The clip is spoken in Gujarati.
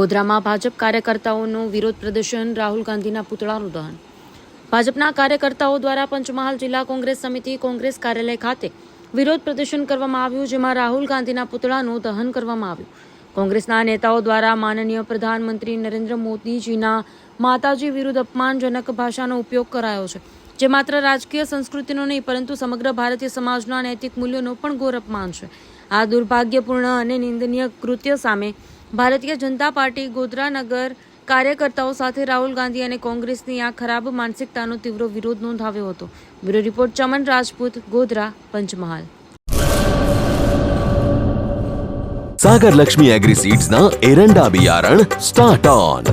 ગોધરામાં ભાજપ કાર્યકર્તાઓનું વિરોધ પ્રદર્શન, રાહુલ ગાંધીના પુતળાનું દહન. ભાજપના કાર્યકર્તાઓ દ્વારા પંચમહાલ જિલ્લા કોંગ્રેસ સમિતિ, કોંગ્રેસ કાર્યાલય ખાતે વિરોધ પ્રદર્શન કરવામાં આવ્યું, જેમાં રાહુલ ગાંધીના પુતળાનું દહન કરવામાં આવ્યું. કોંગ્રેસના નેતાઓ દ્વારા માનનીય પ્રધાનમંત્રી નરેન્દ્ર મોદીજીના માતાજી વિરુદ્ધ અપમાનજનક ભાષાનો ઉપયોગ કરાયો છે, જે માત્ર રાજકીય સંસ્કૃતિનો નહીં, પરંતુ સમગ્ર ભારતીય સમાજના નૈતિક મૂલ્યોનો પણ ઘોર અપમાન છે. આ દુર્ભાગ્યપૂર્ણ અને નિંદનીય કૃત્ય સામે ભારતીય જનતા પાર્ટી ગોધરાનગર કાર્યકર્તાઓ સાથે રાહુલ ગાંધી અને કોંગ્રેસની આ ખરાબ માનસિકતાનો તીવ્ર વિરોધ નોંધાવ્યો હતો. Bureau report Chaman Rajput, Godhra, Panchmahal. Sagar Lakshmi agri સીડ્સના એરંડા બિયારણ સ્ટાર્ટ ઓન